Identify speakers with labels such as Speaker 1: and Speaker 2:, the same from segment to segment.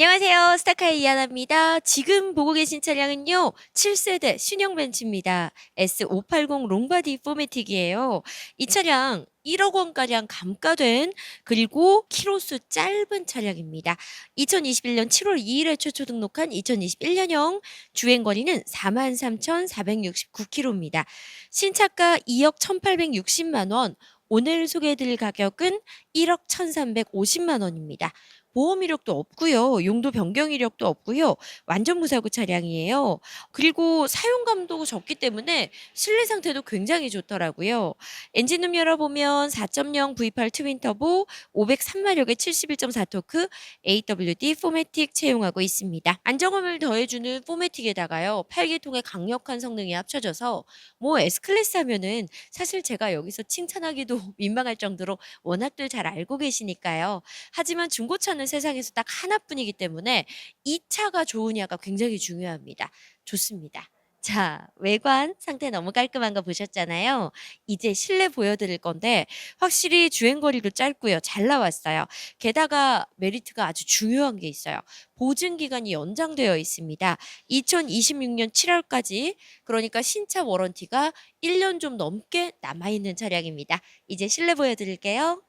Speaker 1: 안녕하세요. 스타카의 이하나입니다. 지금 보고 계신 차량은요, 7세대 신형 벤츠입니다. S580 롱바디 포매틱이에요. 이 차량 1억 원가량 감가된 그리고 키로수 짧은 차량입니다. 2021년 7월 2일에 최초 등록한 2021년형 주행 거리는 43,469km입니다. 신차가 2억 1,860만 원, 오늘 소개해드릴 가격은 1억 1,350만 원입니다. 보험 이력도 없고요. 용도 변경 이력도 없고요. 완전 무사고 차량이에요. 그리고 사용감도 적기 때문에 실내 상태도 굉장히 좋더라고요. 엔진룸 열어보면 4.0 V8 트윈 터보 503마력의 71.4 토크 AWD 포매틱 채용하고 있습니다. 안정감을 더해주는 포매틱에다가요. 8기통의 강력한 성능이 합쳐져서 뭐 S클래스 하면은 사실 제가 여기서 칭찬하기도 민망할 정도로 워낙들 잘 알고 계시니까요. 하지만 중고차는 세상에서 딱 하나뿐이기 때문에 이 차가 좋으냐가 굉장히 중요합니다. 좋습니다. 자, 외관 상태 너무 깔끔한 거 보셨잖아요. 이제 실내 보여드릴 건데 확실히 주행 거리도 짧고요. 잘 나왔어요. 게다가 메리트가 아주 중요한 게 있어요. 보증 기간이 연장되어 있습니다. 2026년 7월까지 그러니까 신차 워런티가 1년 좀 넘게 남아 있는 차량입니다. 이제 실내 보여드릴게요.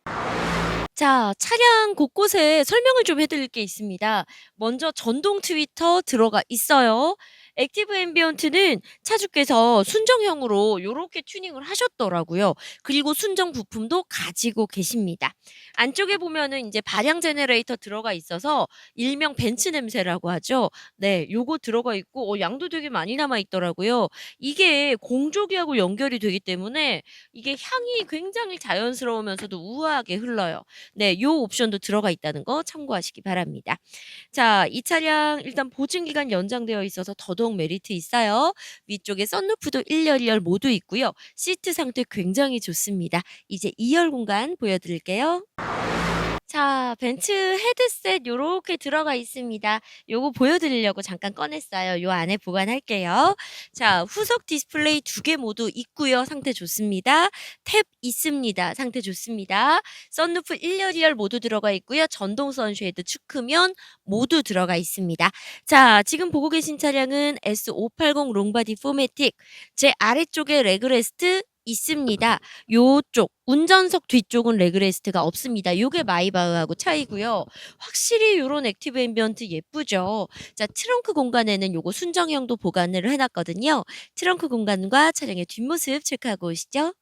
Speaker 1: 자, 차량 곳곳에 설명을 좀 해드릴 게 있습니다. 먼저 전동 트위터 들어가 있어요. 액티브 앰비언트는 차주께서 순정형으로 요렇게 튜닝을 하셨더라고요. 그리고 순정 부품도 가지고 계십니다. 안쪽에 보면은 이제 발향 제너레이터 들어가 있어서 일명 벤츠 냄새라고 하죠. 네, 요거 들어가 있고 어, 양도 되게 많이 남아 있더라고요. 이게 공조기하고 연결이 되기 때문에 이게 향이 굉장히 자연스러우면서도 우아하게 흘러요. 네, 요 옵션도 들어가 있다는 거 참고하시기 바랍니다. 자, 이 차량 일단 보증 기간 연장되어 있어서 더더욱 메리트 있어요. 위쪽에 썬루프도 1열, 2열 모두 있고요. 시트 상태 굉장히 좋습니다. 이제 2열 공간 보여드릴게요. 자, 벤츠 헤드셋 요렇게 들어가 있습니다. 요거 보여드리려고 잠깐 꺼냈어요. 요 안에 보관할게요. 자, 후석 디스플레이 두 개 모두 있고요. 상태 좋습니다. 탭 있습니다. 상태 좋습니다. 썬루프 1열, 2열 모두 들어가 있고요. 전동 선쉐이드 축크면 모두 들어가 있습니다. 자, 지금 보고 계신 차량은 S580 롱바디 포매틱. 제 아래쪽에 레그레스트 있습니다. 요쪽 운전석 뒤쪽은 레그레스트가 없습니다. 요게 마이바흐하고 차이고요. 확실히 요런 액티브 앰비언트 예쁘죠. 자, 트렁크 공간에는 요거 순정형도 보관을 해 놨거든요. 트렁크 공간과 차량의 뒷모습 체크하고 오시죠.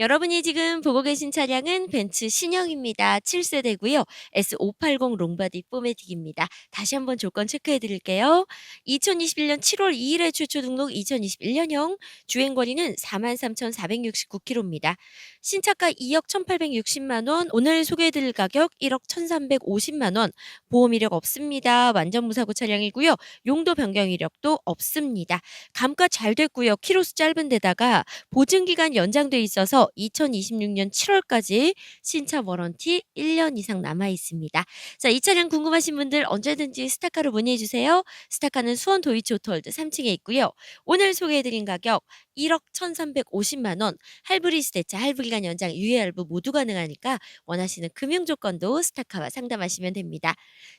Speaker 1: 여러분이 지금 보고 계신 차량은 벤츠 신형입니다. 7세대고요. S580 롱바디 포매틱입니다. 다시 한번 조건 체크해 드릴게요. 2021년 7월 2일에 최초 등록 2021년형 주행 거리는 43,469km입니다. 신차가 2억 1,860만 원, 오늘 소개해 드릴 가격 1억 1,350만 원. 보험 이력 없습니다. 완전 무사고 차량이고요. 용도 변경 이력도 없습니다. 감가 잘 됐고요. 키로수 짧은 데다가 보증 기간 연장돼 있어서 2026년 7월까지 신차 워런티 1년 이상 남아 있습니다. 자, 이 차량 궁금하신 분들 언제든지 스타카로 문의해 주세요. 스타카는 수원 도이치 오토월드 3층에 있고요. 오늘 소개해 드린 가격 1억 1,350만 원. 할부리스 대차 할부 기간 연장 유예 할부 모두 가능하니까 원하시는 금융 조건도 스타카와 상담하시면 됩니다.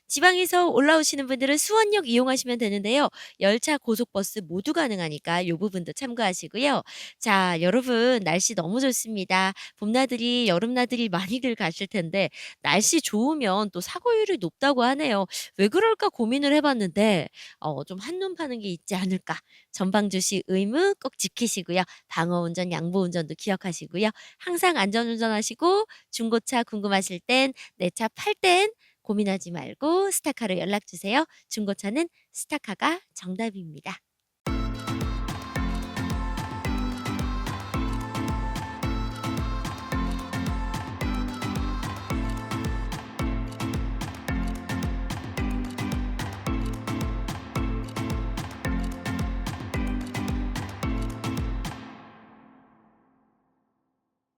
Speaker 1: 지방에서 올라오시는 분들은 수원역 이용하시면 되는데요. 열차 고속버스 모두 가능하니까 요 부분도 참고하시고요. 자, 여러분 날씨 너무 좋습니다. 봄나들이 여름나들이 많이들 가실 텐데 날씨 좋으면 또 사고율이 높다고 하네요. 왜 그럴까 고민을 해봤는데 어, 좀 한눈 파는 게 있지 않을까. 전방 주시 의무 꼭 지키 시고요. 방어운전, 양보운전도 기억하시고요. 항상 안전운전하시고 중고차 궁금하실 땐 내 차 팔 땐 고민하지 말고 스타카로 연락 주세요. 중고차는 스타카가 정답입니다.